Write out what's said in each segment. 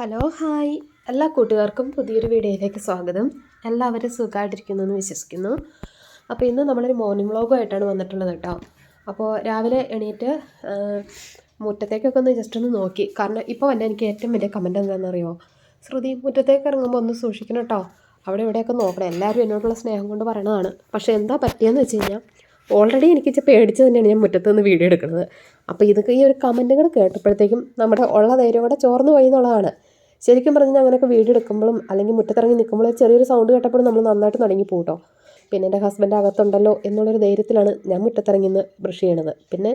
Hello hi. എല്ലാ കൂട്ടുകാർക്കും പുതിയൊരു വീഡിയോയിലേക്ക് സ്വാഗതം. എല്ലാവരും സുഖമായിട്ടിരിക്കുന്നു എന്ന് വിശ്വസിക്കുന്നു. അപ്പോൾ ഇന്ന് നമ്മളൊരു മോർണിംഗ് വ്ളോഗുമായിട്ടാണ് വന്നിട്ടുള്ളത് കേട്ടോ. അപ്പോൾ രാവിലെ എണീറ്റ് മുറ്റത്തേക്കൊക്കെ ഒന്ന് ജസ്റ്റ് ഒന്ന് നോക്കി. കാരണം ഇപ്പോൾ വന്നെ എനിക്ക് ഏറ്റവും വലിയ കമന്റ് എന്താണെന്നറിയോ? ശ്രുതി മുറ്റത്തേക്ക് ഇറങ്ങുമ്പോൾ ഒന്ന് സൂക്ഷിക്കണം കേട്ടോ. അവിടെ ഇവിടെയൊക്കെ നോക്കണം. എല്ലാവരും എന്നോടുള്ള സ്നേഹം കൊണ്ട് പറയണതാണ്. പക്ഷേ എന്താ പറ്റിയെന്ന് വെച്ച് കഴിഞ്ഞാൽ ഓൾറെഡി എനിക്ക് ഇച്ചിരി പേടിച്ച് തന്നെയാണ് ഞാൻ മുറ്റത്ത് നിന്ന് വീഡിയോ എടുക്കുന്നത്. അപ്പോൾ ഇതൊക്കെ ഈ ഒരു കമന്റുകൾ കേട്ടപ്പോഴത്തേക്കും നമ്മുടെ ഉള്ള ധൈര്യം കൂടെ ചോർന്നു പോയി എന്നുള്ളതാണ്. ശരിക്കും പറഞ്ഞാൽ അങ്ങനെയൊക്കെ വീഡിയോ എടുക്കുമ്പോഴും അല്ലെങ്കിൽ മുറ്റത്തിറങ്ങി നിൽക്കുമ്പോഴും ചെറിയൊരു സൗണ്ട് കേട്ടപ്പോഴും നമ്മൾ നന്നായിട്ട് തുടങ്ങി പോട്ടോ പിന്നെ എന്റെ ഹസ്ബൻഡ് അകത്തുണ്ടല്ലോ എന്നുള്ളൊരു ധൈര്യത്തിലാണ് ഞാൻ മുറ്റത്തിറങ്ങി നിന്ന് ബ്രഷ് ചെയ്യണത്. പിന്നെ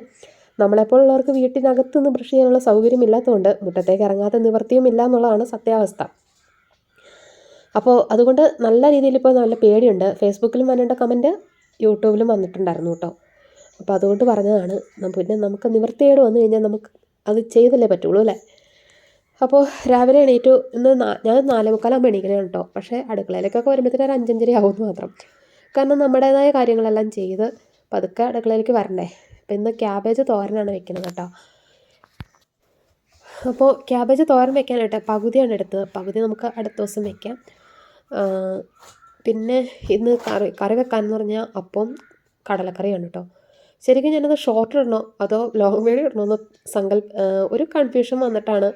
നമ്മളെപ്പോലുള്ളവർക്ക് വീട്ടിനകത്ത് നിന്ന് ബ്രഷ് ചെയ്യാനുള്ള സൗകര്യമില്ലാത്തതുകൊണ്ട് മുറ്റത്തേക്ക് ഇറങ്ങാത്ത നിവൃത്തിയും ഇല്ല എന്നുള്ളതാണ് സത്യാവസ്ഥ. അപ്പോൾ അതുകൊണ്ട് നല്ല രീതിയിൽ ഇപ്പോൾ നല്ല പേടിയുണ്ട്. ഫേസ്ബുക്കിലും വന്നിട്ട് കമന്റ് യൂട്യൂബിലും വന്നിട്ടുണ്ടായിരുന്നു കേട്ടോ. അപ്പോൾ അതുകൊണ്ട് പറഞ്ഞതാണ് പിന്നെ നമുക്ക് നിവൃത്തിയേട് വന്നു കഴിഞ്ഞാൽ നമുക്ക് അത് ചെയ്തല്ലേ പറ്റുള്ളൂ അല്ലേ? അപ്പോൾ രാവിലെ എണീറ്റു ഇന്ന് ഞാൻ നാലേ മുക്കാലാകുമ്പോൾ എണീക്കണേ കേട്ടോ പക്ഷേ അടുക്കളയിലേക്കൊക്കെ വരുമ്പോഴത്തേനും ഒരു അഞ്ചഞ്ചര ആവുമെന്ന് മാത്രം. കാരണം നമ്മുടേതായ കാര്യങ്ങളെല്ലാം ചെയ്ത് പതുക്കെ അടുക്കളയിലേക്ക് വരണ്ടേ അപ്പോൾ ഇന്ന് ക്യാബേജ് തോരനാണ് വെക്കുന്നത് കേട്ടോ അപ്പോൾ ക്യാബേജ് തോരൻ വെക്കാനായിട്ട് പകുതിയാണ് എടുത്തത്. പകുതി നമുക്ക് അടുത്ത ദിവസം വെക്കാം. പിന്നെ ഇന്ന് കറി കറി വെക്കാനെന്ന് പറഞ്ഞാൽ അപ്പം കടലക്കറിയാണ് കേട്ടോ ശരിക്കും ഞാനത് ഷോർട്ട് ഇടണോ? അതോ ലോങ് വേഡ് ഇടണോ? എന്ന് സങ്കല്പ ഒരു കൺഫ്യൂഷൻ വന്നിട്ടാണ്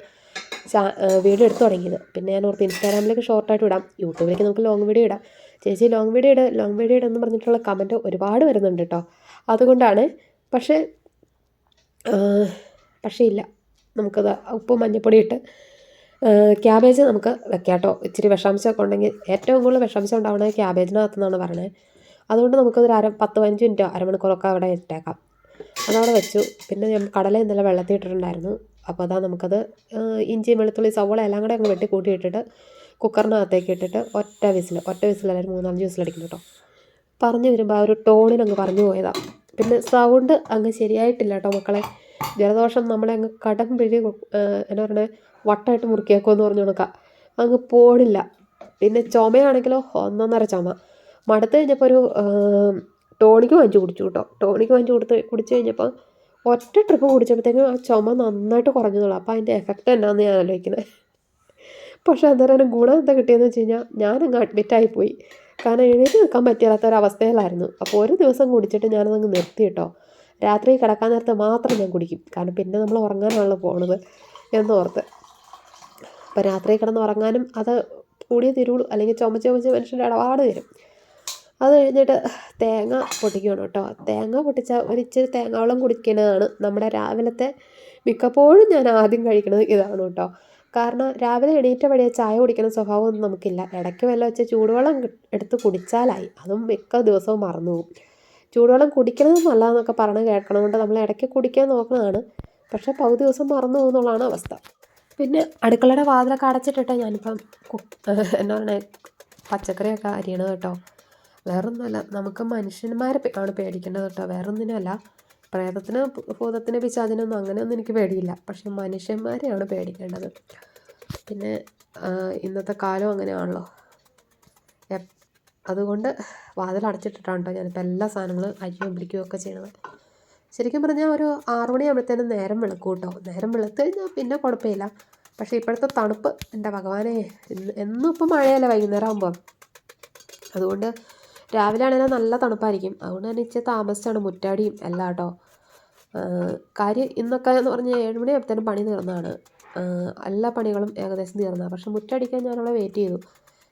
വീഡിയോ എടുത്തു തുടങ്ങിയത്. പിന്നെ ഞാൻ ഓർത്ത് ഇൻസ്റ്റാഗ്രാമിലേക്ക് ഷോർട്ടായിട്ട് ഇടാം. യൂട്യൂബിലേക്ക് നമുക്ക് ലോങ് വീഡിയോ ഇടാം. ചേച്ചി ലോങ് വീഡിയോ ഇട ലോങ് വീഡിയോ ഇടെന്ന് പറഞ്ഞിട്ടുള്ള കമന്റ് ഒരുപാട് വരുന്നുണ്ട് കേട്ടോ അതുകൊണ്ടാണ് പക്ഷേ പക്ഷേ ഇല്ല. നമുക്കത് ഉപ്പ് മഞ്ഞപ്പൊടി ഇട്ട് ക്യാബേജ് നമുക്ക് വെക്കാം കേട്ടോ ഇച്ചിരി വിഷാംശമൊക്കെ ഉണ്ടെങ്കിൽ ഏറ്റവും കൂടുതൽ വിഷാംശം ഉണ്ടാവുന്നത് ക്യാബേജിനകത്തുനിന്നാണ് പറയണത് അതുകൊണ്ട് നമുക്കതൊരു അര പത്ത് പതിനഞ്ച് മിനിറ്റോ അരമണിക്കൂറൊക്കെ അവിടെ ഇട്ടേക്കാം. അതവിടെ വെച്ചു. പിന്നെ ഞാൻ കടല ഇന്നലെ വെള്ളത്തിൽ ഇട്ടിട്ടുണ്ടായിരുന്നു. അപ്പോൾ അതാ നമുക്കത് ഇഞ്ചിയും ഇഞ്ചി വെളുത്തുള്ളി സവോള എല്ലാം കൂടെ അങ്ങ് വെട്ടി കൂട്ടി ഇട്ടിട്ട് കുക്കറിനകത്തേക്ക് ഇട്ടിട്ട് ഒറ്റ വിസിൽ ഒറ്റ വിസിലല്ല ഒരു മൂന്നാലഞ്ച് വിസിലടിക്കുന്നു കേട്ടോ. പറഞ്ഞു വരുമ്പോൾ ആ ഒരു ടോണിനങ്ങ് പറഞ്ഞു പോയതാണ് പിന്നെ സൗണ്ട് അങ്ങ് ശരിയായിട്ടില്ല കേട്ടോ മക്കളെ. ജലദോഷം നമ്മളെ അങ്ങ് കടം പിഴി എന്നാ പറയുന്നത് വട്ടമായിട്ട് മുറുക്കിയേക്കുമെന്ന് പറഞ്ഞു കൊടുക്കാം. അങ്ങ് പോടില്ല പിന്നെ ചുമയാണെങ്കിലോ ഒന്നൊന്നര ചുമ. മടുത്ത് കഴിഞ്ഞപ്പോൾ ഒരു ടോണിക്ക് വാങ്ങിച്ചു കുടിച്ചു കേട്ടോ. ടോണിക്ക് വാങ്ങിച്ചു കൊടുത്ത് കുടിച്ചു കഴിഞ്ഞപ്പോൾ ഒറ്റ ട്രിപ്പ് കുടിച്ചപ്പോഴത്തേക്കും ആ ചുമ നന്നായിട്ട് കുറഞ്ഞതുള്ളൂ അപ്പോൾ അതിന്റെ എഫക്റ്റ് എന്നാന്ന് ഞാൻ ആലോചിക്കുന്നത് പക്ഷേ അന്നേരം ഗുണം എന്താ കിട്ടിയെന്ന് വെച്ച് കഴിഞ്ഞാൽ ഞാനങ്ങ് അഡ്മിറ്റായി പോയി. കാരണം എഴുതി നിൽക്കാൻ പറ്റാത്ത ഒരവസ്ഥയിലായിരുന്നു അപ്പോൾ ഒരു ദിവസം കുടിച്ചിട്ട് ഞാനതങ്ങ് നിർത്തി കേട്ടോ രാത്രി കിടക്കാൻ നേരത്തെ മാത്രം ഞാൻ കുടിക്കും. കാരണം പിന്നെ നമ്മൾ ഉറങ്ങാനാണല്ലോ പോണത് എന്നോർത്ത്. അപ്പോൾ രാത്രി കിടന്ന് ഉറങ്ങാനും അത് കൂടിയേ തിരുവുള്ളൂ അല്ലെങ്കിൽ ചുമച്ച് ചുമച്ച് മനുഷ്യന്റെ ഇടപാട് തരും അത് കഴിഞ്ഞിട്ട് തേങ്ങ പൊട്ടിക്കണം കേട്ടോ. തേങ്ങ പൊട്ടിച്ച ഒരു ഇച്ചിരി തേങ്ങാവെള്ളം കുടിക്കുന്നതാണ് നമ്മുടെ രാവിലത്തെ മിക്കപ്പോഴും ഞാൻ ആദ്യം കഴിക്കുന്നത് ഇതാണ് കേട്ടോ. കാരണം രാവിലെ എണീറ്റ വഴിയെ ചായ കുടിക്കുന്ന സ്വഭാവമൊന്നും നമുക്കില്ല. ഇടയ്ക്ക് വല്ല വെച്ച് ചൂടുവെള്ളം എടുത്ത് കുടിച്ചാലായി. അതും മിക്ക ദിവസവും മറന്നു പോകും. ചൂടുവെള്ളം കുടിക്കണത് നല്ലതെന്നൊക്കെ പറഞ്ഞ് കേൾക്കണം കൊണ്ട് നമ്മൾ ഇടയ്ക്ക് കുടിക്കാൻ നോക്കുന്നതാണ്. പക്ഷേ പകുതി ദിവസം മറന്നു പോകുന്നുള്ളതാണ് അവസ്ഥ. പിന്നെ അടുക്കളയുടെ വാതിലൊക്കെ അടച്ചിട്ടിട്ട് ഞാനിപ്പം കുക്ക് പറയുക പച്ചക്കറിയൊക്കെ അരിയണത് കേട്ടോ. വേറൊന്നുമല്ല നമുക്ക് മനുഷ്യന്മാരെ ആണ് പേടിക്കേണ്ടത് കേട്ടോ. വേറൊന്നിനല്ല പ്രേതത്തിന് ഭൂതത്തിന് പിശാചിനൊന്നും അങ്ങനെയൊന്നും എനിക്ക് പേടിയില്ല. പക്ഷെ മനുഷ്യന്മാരെയാണ് പേടിക്കേണ്ടത്. പിന്നെ ഇന്നത്തെ കാലം അങ്ങനെയാണല്ലോ. അതുകൊണ്ട് വാതിൽ അടച്ചിട്ടിട്ടാണ് കേട്ടോ ഞാനിപ്പോൾ എല്ലാ സാധനങ്ങളും അരിയും പിടിക്കുകയും ഒക്കെ ചെയ്യണത്. ശരിക്കും പറഞ്ഞാൽ ഒരു ആറു മണിയാകുമ്പോഴത്തേനും നേരം വെളുക്കും കേട്ടോ. നേരം വെളുത്ത് കഴിഞ്ഞാൽ പിന്നെ കുഴപ്പമില്ല. പക്ഷേ ഇപ്പോഴത്തെ തണുപ്പ് എന്റെ ഭഗവാനെ എന്നും ഇപ്പം മഴയല്ല വൈകുന്നേരം ആകുമ്പോൾ അതുകൊണ്ട് രാവിലെ ആണെങ്കിൽ നല്ല തണുപ്പായിരിക്കും. അതുകൊണ്ട് തന്നെ ഇച്ചിരി താമസിച്ചാണ് മുറ്റാടിയും എല്ലാം കേട്ടോ. കാര്യം ഇന്നൊക്കെ എന്ന് പറഞ്ഞാൽ ഏഴുമണിയാകുമ്പോഴത്തേനും പണി തീർന്നതാണ്. എല്ലാ പണികളും ഏകദേശം തീർന്നതാണ് പക്ഷെ മുറ്റടിക്കാൻ ഞാനവിടെ വെയിറ്റ് ചെയ്തു.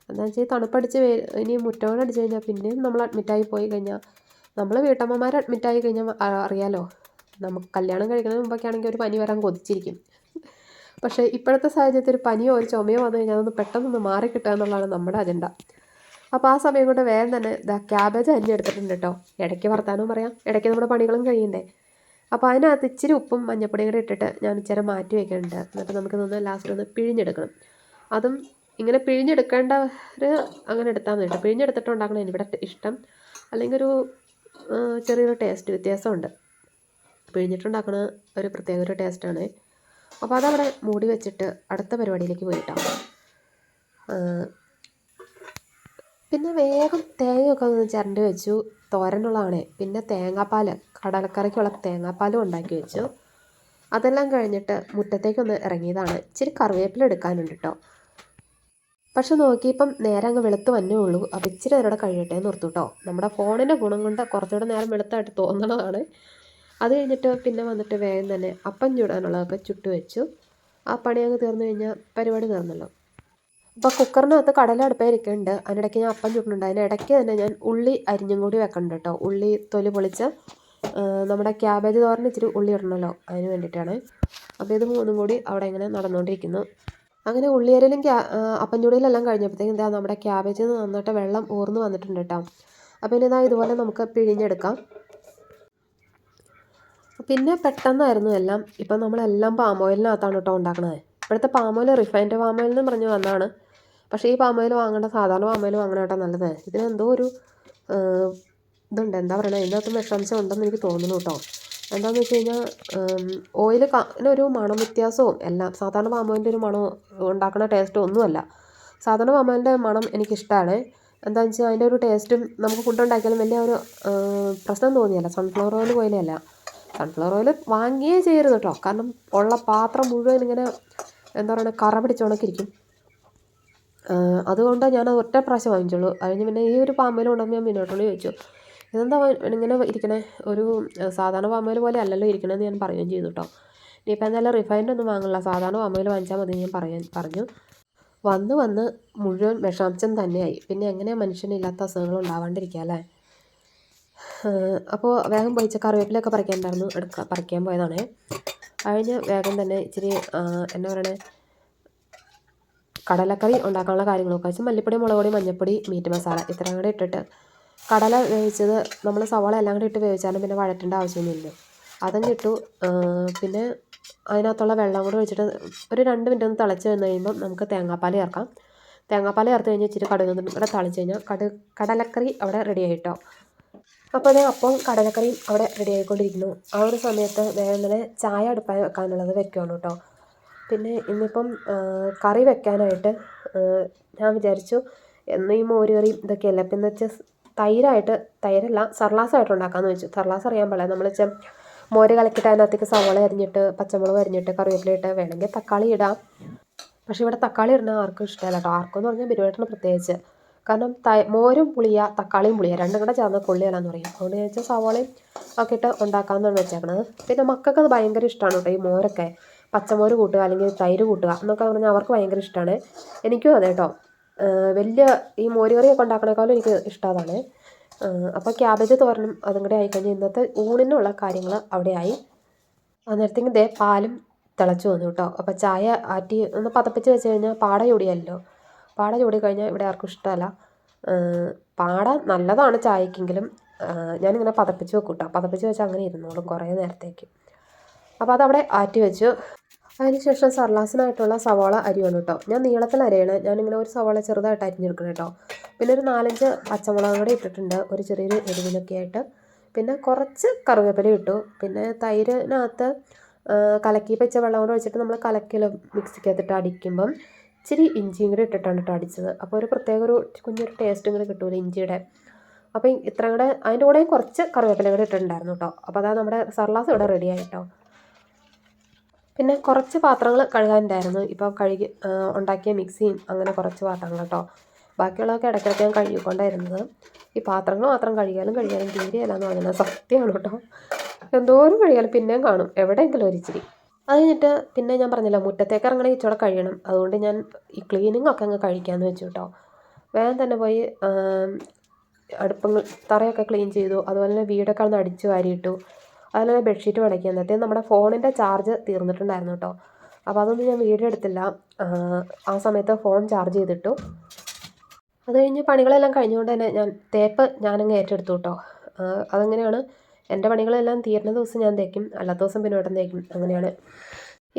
എന്താണെന്ന് വെച്ചാൽ തണുപ്പടിച്ച് ഇനി മുറ്റോടെ അടിച്ച് കഴിഞ്ഞാൽ പിന്നെയും നമ്മൾ അഡ്മിറ്റായി പോയി കഴിഞ്ഞാൽ നമ്മൾ വീട്ടമ്മമാർ അഡ്മിറ്റായി കഴിഞ്ഞാൽ അറിയാലോ. നമുക്ക് കല്യാണം കഴിക്കുന്നതിന് മുമ്പൊക്കെ ആണെങ്കിൽ ഒരു പനി വരാൻ കൊതിച്ചിരിക്കും. പക്ഷേ ഇപ്പോഴത്തെ സാഹചര്യത്തിൽ ഒരു പനിയോ ഒരു ചുമയോ വന്നു കഴിഞ്ഞാൽ അതൊന്ന് പെട്ടെന്നൊന്ന് മാറിക്കിട്ടുക എന്നുള്ളതാണ് നമ്മുടെ അജണ്ട അപ്പോൾ ആ സമയം കൊണ്ട് വേഗം തന്നെ ഇതാ ക്യാബേജ് അരിഞ്ഞെടുത്തിട്ടുണ്ട് കേട്ടോ ഇടയ്ക്ക് വർത്താനവും പറയാം. ഇടയ്ക്ക് നമ്മുടെ പണികളും കഴിയണ്ടേ. അപ്പോൾ അതിനകത്ത് ഇച്ചിരി ഉപ്പും മഞ്ഞപ്പൊടിയും കൂടെ ഇട്ടിട്ട് ഞാൻ ഇച്ചിരി മാറ്റി വെക്കുന്നുണ്ട് എന്നിട്ട് നമുക്ക് നിന്ന് ലാസ്റ്റ് ഒന്ന് പിഴിഞ്ഞെടുക്കണം. അതും ഇങ്ങനെ പിഴിഞ്ഞെടുക്കേണ്ടവർ അങ്ങനെ എടുത്താൽ മതി കേട്ടോ പിഴിഞ്ഞെടുത്തിട്ട് ഉണ്ടാക്കണം ഇവിടെ ഇഷ്ടം. അല്ലെങ്കിൽ ഒരു ചെറിയൊരു ടേസ്റ്റ് വ്യത്യാസമുണ്ട്. പിഴിഞ്ഞിട്ടുണ്ടാക്കണ ഒരു പ്രത്യേക ഒരു ടേസ്റ്റാണ് അപ്പോൾ അതവിടെ മൂടി വെച്ചിട്ട് അടുത്ത പരിപാടിയിലേക്ക് പോയിട്ടാണ് പിന്നെ വേഗം തേങ്ങയൊക്കെ ഒന്ന് ചിരണ്ടി വെച്ചു. തോരനുള്ളതാണേ. പിന്നെ തേങ്ങാപ്പാൽ കടലക്കറിക്കുള്ള തേങ്ങാപ്പാലും ഉണ്ടാക്കി വെച്ചു. അതെല്ലാം കഴിഞ്ഞിട്ട് മുറ്റത്തേക്കൊന്ന് ഇറങ്ങിയതാണ്. ഇച്ചിരി കറിവേപ്പില എടുക്കാനുണ്ട് കേട്ടോ പക്ഷെ നോക്കിയപ്പം നേരം അങ്ങ് വെളുത്ത് വന്നേ ഉള്ളൂ. അപ്പോൾ ഇച്ചിരി നേരം കഴിയട്ടെ എന്ന് ഓർത്തു കേട്ടോ നമ്മുടെ ഫോണിന്റെ ഗുണം കൊണ്ട് കുറച്ചുകൂടെ നേരം വെളുത്തായിട്ട് തോന്നണതാണ്. അത് കഴിഞ്ഞിട്ട് പിന്നെ വന്നിട്ട് വേഗം തന്നെ അപ്പം ചൂടാനുള്ളതൊക്കെ ചുട്ടു വെച്ചു. ആ പണി അങ്ങ് തീർന്നു കഴിഞ്ഞാൽ പരിപാടി തീർന്നല്ലോ. അപ്പോൾ കുക്കറിനകത്ത് കടല അടുപ്പായിരിക്കുന്നുണ്ട് അതിനിടയ്ക്ക് ഞാൻ അപ്പം ചുട്ടുന്നുണ്ട് അതിനിടയ്ക്ക് തന്നെ ഞാൻ ഉള്ളി അരിഞ്ഞും കൂടി വെക്കുന്നുണ്ട് കേട്ടോ. ഉള്ളി തൊലി പൊളിച്ച് നമ്മുടെ ക്യാബേജ് തോരന് ഇച്ചിരി ഉള്ളി ഇടണമല്ലോ അതിന് വേണ്ടിയിട്ടാണ്. അപ്പോൾ ഇത് മൂന്നും കൂടി അവിടെ ഇങ്ങനെ നടന്നുകൊണ്ടിരിക്കുന്നു അങ്ങനെ ഉള്ളിയരലും അപ്പം ചൂടിയിലെല്ലാം കഴിഞ്ഞപ്പോഴത്തേക്കും എന്താ നമ്മുടെ ക്യാബേജിൽ നിന്ന് നന്നായിട്ട് വെള്ളം ഊർന്ന് വന്നിട്ടുണ്ട് കേട്ടോ. അപ്പോൾ ഇനി ഇതാ ഇതുപോലെ നമുക്ക് പിഴിഞ്ഞെടുക്കാം. പിന്നെ പെട്ടെന്നായിരുന്നു എല്ലാം. ഇപ്പം നമ്മളെല്ലാം പാം ഓയിലിനകത്താണ് കേട്ടോ ഉണ്ടാക്കുന്നത് ഇപ്പോഴത്തെ palm oil refined palm oil എന്ന് പറഞ്ഞ് വന്നതാണ്. പക്ഷേ ഈ പാമയിൽ വാങ്ങേണ്ട സാധാരണ പാമയിൽ വാങ്ങണ കേട്ടോ നല്ലത്. ഇതിനെന്തോ ഒരു ഇതുണ്ട്. എന്താ പറയുക ഇതിനകത്ത് വിഷാംശം ഉണ്ടെന്ന് എനിക്ക് തോന്നുന്നു കേട്ടോ. എന്താണെന്ന് വെച്ച് കഴിഞ്ഞാൽ ഓയിൽ ഒരു മണം വ്യത്യാസവും എല്ലാം. സാധാരണ പാമോയിന്റെ ഒരു മണം ഉണ്ടാക്കുന്ന ടേസ്റ്റ് ഒന്നുമല്ല. സാധാരണ പാമോയിന്റെ മണം എനിക്കിഷ്ടമാണ് എന്താണെന്ന് വെച്ചാൽ അതിന്റെ ഒരു ടേസ്റ്റും നമുക്ക് ഫുഡ് ഉണ്ടാക്കിയാലും വലിയ ഒരു പ്രശ്നം തോന്നിയല്ല. സൺഫ്ലവർ ഓയിൽ പോലെയല്ല. സൺഫ്ലവർ ഓയിൽ വാങ്ങിയേ ചെയ്യരുത് കേട്ടോ. കാരണം ഉള്ള പാത്രം മുഴുവൻ ഇങ്ങനെ എന്താ പറയുക കറ പിടിച്ചോണക്കിരിക്കും അതുകൊണ്ട് ഞാൻ ഒറ്റ പ്രാവശ്യം വാങ്ങിച്ചുള്ളൂ. അതിന് പിന്നെ ഈ ഒരു പാമ്പയിൽ കൊണ്ടുവന്ന് ഞാൻ മിന്നോട്ടോളി ചോദിച്ചു. ഇതെന്താ ഇങ്ങനെ ഇരിക്കണേ? ഒരു സാധാരണ പാമ്പയിൽ പോലെ അല്ലല്ലോ ഇരിക്കണമെന്ന് ഞാൻ പറയുകയും ചെയ്തു കേട്ടോ ഇനിയിപ്പോൾ എന്തായാലും റിഫൈൻഡ് ഒന്നും വാങ്ങില്ല സാധാരണ പാമ്പയിൽ വാങ്ങിച്ചാൽ മതി ഞാൻ പറയാൻ പറഞ്ഞു. വന്ന് വന്ന് മുഴുവൻ വിഷാംശം തന്നെയായി. പിന്നെ എങ്ങനെയാണ് മനുഷ്യനില്ലാത്ത അസുഖങ്ങൾ ഉണ്ടാവാണ്ടിരിക്കുക അല്ലേ? അപ്പോൾ വേഗം പോയിച്ച കറിവേപ്പിലൊക്കെ പറിക്കാനുണ്ടായിരുന്നു. എടുക്കാൻ പറിക്കാൻ പോയതാണേ. കഴിഞ്ഞ് വേഗം തന്നെ ഇച്ചിരി എന്നാ പറയണേ? കടലക്കറി ഉണ്ടാക്കാനുള്ള കാര്യങ്ങളൊക്കെ വെച്ച് മല്ലിപ്പൊടി മുളക് പൊടി മഞ്ഞൾപ്പൊടി മീറ്റ് മസാല ഇത്രയും കൂടെ ഇട്ടിട്ട് കടല വേവിച്ചത് നമ്മൾ സവാള എല്ലാം കൂടി ഇട്ട് വേവിച്ചാലും പിന്നെ വഴറ്റേണ്ട ആവശ്യമൊന്നുമില്ല. അതും കിട്ടു പിന്നെ അതിനകത്തുള്ള വെള്ളം കൂടെ ഒഴിച്ചിട്ട് ഒരു രണ്ട് മിനിറ്റ് ഒന്ന് തിളച്ച് വന്നു കഴിയുമ്പം നമുക്ക് തേങ്ങാപ്പാൽ ചേർക്കാം. തേങ്ങാപ്പാൽ ചേർത്ത് കഴിഞ്ഞാൽ ഇച്ചിരി കടുക് കൂടെ തളിച്ച് കഴിഞ്ഞാൽ കടു കടലക്കറി അവിടെ റെഡി ആയിട്ടോ? അപ്പോൾ അതേ അപ്പം കടലക്കറിയും അവിടെ റെഡി ആയിക്കൊണ്ടിരിക്കുന്നു. ആ ഒരു സമയത്ത് വേറെ ചായ അടുപ്പാൻ വെക്കാനുള്ളത് വെക്കുകയാണ് കേട്ടോ. പിന്നെ ഇന്നിപ്പം കറി വെക്കാനായിട്ട് ഞാൻ വിചാരിച്ചു എന്നും ഈ മോര് കറിയും ഇതൊക്കെയല്ല. പിന്നെ വെച്ചാൽ തൈരായിട്ട് തൈരല്ല സർലാസായിട്ട് ഉണ്ടാക്കാമെന്ന് വെച്ചു. സർലാസ് അറിയാൻ പാടില്ല. നമ്മൾ വെച്ചാൽ മോര് കലക്കിയിട്ട് അതിനകത്തേക്ക് സവാള അരിഞ്ഞിട്ട് പച്ചമുളക് അരിഞ്ഞിട്ട് കറിവേപ്പില ഇട്ട് വേണമെങ്കിൽ തക്കാളി ഇടാം. പക്ഷേ ഇവിടെ തക്കാളി ഇടുന്ന ആർക്കും ഇഷ്ടമല്ല കേട്ടോ. ആർക്കും എന്ന് പറഞ്ഞാൽ ബിരുവേട്ടന് പ്രത്യേകിച്ച്. കാരണം ത മോരും പുളിയ തക്കാളിയും പുളിയ രണ്ടും കൂടെ ചേർന്ന കൊള്ളിയലാന്ന് പറയും. അതുകൊണ്ട് ഞാൻ വെച്ചാൽ സവാളയും ഒക്കെ ഇട്ട് ഉണ്ടാക്കാമെന്നാണ് വെച്ചേക്കണത് പിന്നെ മക്കൾക്ക് അത് ഭയങ്കര ഇഷ്ടമാണ് കേട്ടോ ഈ മോരൊക്കെ. പച്ചമോര് കൂട്ടുക അല്ലെങ്കിൽ തൈര് കൂട്ടുക എന്നൊക്കെ പറഞ്ഞാൽ അവർക്ക് ഭയങ്കര ഇഷ്ടമാണ്. എനിക്കും അതെ കേട്ടോ വലിയ ഈ മോര് കറിയൊക്കെ ഉണ്ടാക്കണേക്കാളും എനിക്ക് ഇഷ്ടമാണ് അപ്പോൾ ക്യാബേജ് തോരനും അതും കൂടെ ആയിക്കഴിഞ്ഞാൽ ഇന്നത്തെ ഊണിനുള്ള കാര്യങ്ങൾ അവിടെ ആയി അന്നേരത്തേക്കും ദേ പാലും തിളച്ചു വന്നു കേട്ടോ അപ്പോൾ ചായ ആറ്റി ഒന്ന് പതപ്പിച്ച് വെച്ച് കഴിഞ്ഞാൽ പാട ചൂടിയല്ലോ പാട ചൂടി കഴിഞ്ഞാൽ ഇവിടെ ആർക്കും ഇഷ്ടമല്ല. പാട നല്ലതാണ് ചായക്കെങ്കിലും. ഞാനിങ്ങനെ പതപ്പിച്ച് വെക്കും കേട്ടോ പതപ്പിച്ച് വെച്ചാൽ അങ്ങനെ ഇരുന്നോളും കുറേ നേരത്തേക്ക്. അപ്പോൾ അതവിടെ ആറ്റി വെച്ചു. അതിനുശേഷം സർലാസിനായിട്ടുള്ള സവാള അരിയാണ് കേട്ടോ ഞാൻ നീളത്തിൽ അരയാണ്. ഞാനിങ്ങനെ ഒരു സവാള ചെറുതായിട്ട് അരിഞ്ഞെടുക്കണം കേട്ടോ പിന്നെ ഒരു നാലഞ്ച് പച്ചമുളക് കൂടെ ഇട്ടിട്ടുണ്ട്. ഒരു ചെറിയൊരു എരിവിലൊക്കെ ആയിട്ട്. പിന്നെ കുറച്ച് കറിവേപ്പില ഇട്ടു. പിന്നെ തൈരിനകത്ത് കലക്കി വെച്ച വെള്ളം കൂടെ ഒഴിച്ചിട്ട് നമ്മൾ കലക്കിലും മിക്സിക്കകത്തിട്ട് അടിക്കുമ്പം ഇച്ചിരി ഇഞ്ചിയും കൂടെ ഇട്ടിട്ടാണ് കേട്ടോ അടിച്ചത്. അപ്പോൾ ഒരു പ്രത്യേക ഒരു കുഞ്ഞൊരു ടേസ്റ്റും കൂടെ കിട്ടുമല്ലോ ഇഞ്ചിയുടെ. അപ്പോൾ ഇത്ര കൂടെ അതിന്റെ കൂടെ കുറച്ച് കറിവേപ്പില കൂടെ ഇട്ടിട്ടുണ്ടായിരുന്നു കേട്ടോ അപ്പോൾ അതാ നമ്മുടെ സർലാസ് ഇവിടെ റെഡി ആയിട്ടോ പിന്നെ കുറച്ച് പാത്രങ്ങൾ കഴുകാനുണ്ടായിരുന്നു. ഇപ്പോൾ കഴുകി ഉണ്ടാക്കിയ മിക്സിയും അങ്ങനെ കുറച്ച് പാത്രങ്ങൾ കേട്ടോ. ബാക്കിയുള്ളതൊക്കെ ഇടയ്ക്കിടയ്ക്ക് ഞാൻ കഴുകിക്കൊണ്ടായിരുന്നത്. ഈ പാത്രങ്ങൾ മാത്രം കഴുകിയാലും കഴുകിയാലും തീരെയല്ല എന്ന് പറഞ്ഞാൽ സത്യമാണ് കേട്ടോ. എന്തോരം കഴുകിയാലും പിന്നെയും കാണും. എവിടെയെങ്കിലും ഒരു ഇച്ചിരി. അത് കഴിഞ്ഞിട്ട് പിന്നെ ഞാൻ പറഞ്ഞില്ല മുറ്റത്തേക്ക് ഇറങ്ങണ ഇച്ചോടെ കഴിയണം. അതുകൊണ്ട് ഞാൻ ഈ ക്ലീനിങ് ഒക്കെ അങ്ങ് കഴിക്കാമെന്ന് വെച്ചു കേട്ടോ. വേഗം തന്നെ പോയി അടുപ്പങ്ങൾ തറയൊക്കെ ക്ലീൻ ചെയ്തു. അതുപോലെ തന്നെ വീടൊക്കെ ഒന്ന് അടിച്ചു വാരിയിട്ടു. അതുപോലെ ബെഡ്ഷീറ്റ് മടക്കി എന്നിട്ട് നമ്മുടെ ഫോണിന്റെ ചാർജ് തീർന്നിട്ടുണ്ടായിരുന്നു കേട്ടോ അപ്പോൾ അതൊന്നും ഞാൻ വീഡിയോ എടുത്തില്ല. ആ സമയത്ത് ഫോൺ ചാർജ് ചെയ്തിട്ടു. അത് കഴിഞ്ഞ് പണികളെല്ലാം കഴിഞ്ഞുകൊണ്ട് തന്നെ ഞാൻ തേപ്പ് ഞാനങ്ങ് ഏറ്റെടുത്തു കേട്ടോ അതങ്ങനെയാണ്? എന്റെ പണികളെല്ലാം തീരുന്ന ദിവസം ഞാൻ തേക്കും. അല്ലാത്ത ദിവസം പിന്നോട്ടം തേക്കും. അങ്ങനെയാണ്.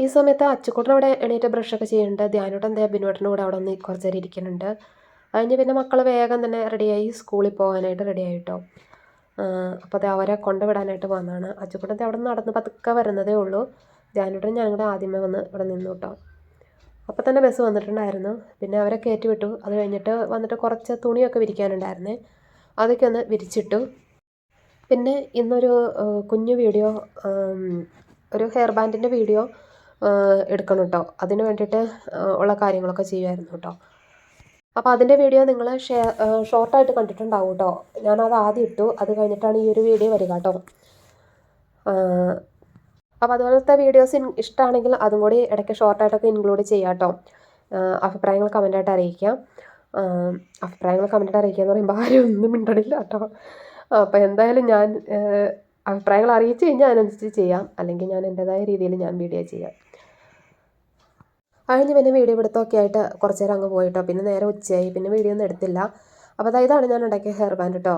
ഈ സമയത്ത് അച്ചുക്കൂട്ടൻ അവിടെ എണീറ്റ് ബ്രഷൊക്കെ ചെയ്യുന്നുണ്ട്. ധ്യാനോട്ടൻ തേ പിന്നോട്ടന്റെ കൂടെ അവിടെ ഒന്ന് കുറച്ച് ഇരിക്കുന്നുണ്ട്. കഴിഞ്ഞ് പിന്നെ മക്കൾ വേഗം തന്നെ റെഡിയായി സ്കൂളിൽ പോകാനായിട്ട് റെഡി ആയിട്ടോ അപ്പോൾ അത് അവരെ കൊണ്ടുവിടാനായിട്ട് വന്നതാണ്. അച്ചുക്കുട്ടൻ അവിടെ നിന്ന് നടന്ന് പതുക്കെ വരുന്നതേ ഉള്ളൂ. ധ്യാനോട്ടൻ ഞങ്ങളുടെ ആദ്യമേ വന്ന് ഇവിടെ നിന്നു കേട്ടോ. അപ്പോൾ തന്നെ ബസ് വന്നിട്ടുണ്ടായിരുന്നു. പിന്നെ അവരെ കയറ്റി വിട്ടു അത് കഴിഞ്ഞിട്ട് വന്നിട്ട് കുറച്ച് തുണിയൊക്കെ വിരിക്കാനുണ്ടായിരുന്നേ. അതൊക്കെ ഒന്ന് വിരിച്ചിട്ടു. പിന്നെ ഇന്നൊരു കുഞ്ഞു വീഡിയോ ഒരു ഹെയർ ബാൻഡിന്റെ വീഡിയോ എടുക്കണം കേട്ടോ. അതിന് വേണ്ടിയിട്ട് ഉള്ള കാര്യങ്ങളൊക്കെ ചെയ്യുമായിരുന്നു കേട്ടോ. അപ്പോൾ അതിന്റെ വീഡിയോ നിങ്ങൾ ഷെയർ ഷോർട്ടായിട്ട് കണ്ടിട്ടുണ്ടാവും കേട്ടോ ഞാനത് ആദ്യം ഇട്ടു. അത് കഴിഞ്ഞിട്ടാണ് ഈ ഒരു വീഡിയോ വരിക കേട്ടോ അപ്പോൾ അതുപോലത്തെ വീഡിയോസ് ഇഷ്ടമാണെങ്കിൽ അതും കൂടി ഇടയ്ക്ക് ഷോർട്ടായിട്ടൊക്കെ ഇൻക്ലൂഡ് ചെയ്യാം കേട്ടോ അഭിപ്രായങ്ങൾ കമന്റായിട്ട് അറിയിക്കാം. അഭിപ്രായങ്ങൾ കമന്റായിട്ട് അറിയിക്കുക എന്ന് പറയുമ്പോൾ ആരും ഒന്നും മിണ്ടണില്ല കേട്ടോ അപ്പോൾ എന്തായാലും ഞാൻ അഭിപ്രായങ്ങൾ അറിയിച്ചു കഴിഞ്ഞാൽ അതിനനുസരിച്ച് ചെയ്യാം. അല്ലെങ്കിൽ ഞാൻ എന്റേതായ രീതിയിൽ ഞാൻ വീഡിയോ ചെയ്യാം. കഴിഞ്ഞ് പിന്നെ വീഡിയോ എടുത്തൊക്കെ ആയിട്ട് കുറച്ച് നേരം അങ്ങ് പോയിട്ടോ. പിന്നെ നേരെ ഉച്ചയായി. പിന്നെ വീഡിയോ ഒന്നും എടുത്തില്ല. അപ്പോൾ അതാ ഇതാണ് ഞാൻ ഉണ്ടാക്കിയ ഹെയർ ബാൻഡ് കേട്ടോ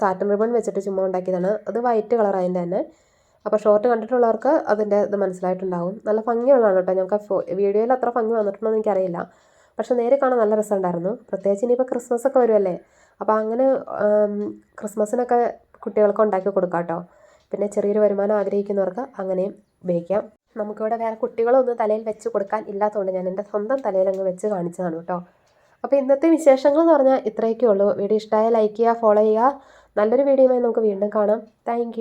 സാറ്റൻ റിബൺ വെച്ചിട്ട് ചുമ്മാ ഉണ്ടാക്കിയതാണ്. അത് വൈറ്റ് കളർ അതിന്റെ തന്നെ. അപ്പോൾ ഷോർട്ട് കണ്ടിട്ടുള്ളവർക്ക് അതിന്റെ ഇത് മനസ്സിലായിട്ടുണ്ടാവും. നല്ല ഭംഗിയുള്ളതാണ് കേട്ടോ ഞങ്ങൾക്ക് വീഡിയോയിൽ അത്ര ഭംഗി വന്നിട്ടുണ്ടോ എന്ന് എനിക്കറിയില്ല. പക്ഷേ നേരെ കാണാൻ നല്ല രസമുണ്ടായിരുന്നു. പ്രത്യേകിച്ച് ഇനിയിപ്പോൾ ക്രിസ്മസ് ഒക്കെ വരുമല്ലേ അപ്പോൾ അങ്ങനെ ക്രിസ്മസിനൊക്കെ കുട്ടികൾക്ക് ഉണ്ടാക്കി കൊടുക്കാം കേട്ടോ പിന്നെ ചെറിയൊരു വരുമാനം ആഗ്രഹിക്കുന്നവർക്ക് അങ്ങനെയും ഉപയോഗിക്കാം. നമുക്കിവിടെ വേറെ കുട്ടികളൊന്നും തലയിൽ വെച്ച് കൊടുക്കാൻ ഇല്ലാത്തതുകൊണ്ട് ഞാൻ എന്റെ സ്വന്തം തലയിൽ അങ്ങ് വെച്ച് കാണിച്ചതാണ് കേട്ടോ. അപ്പോൾ ഇന്നത്തെ വിശേഷങ്ങൾ എന്ന് പറഞ്ഞാൽ ഇത്രയൊക്കെ ഉള്ളൂ. വീഡിയോ ഇഷ്ടമായ ലൈക്ക് ചെയ്യുക ഫോളോ ചെയ്യുക. നല്ലൊരു വീഡിയോയുമായി നമുക്ക് വീണ്ടും കാണാം. താങ്ക്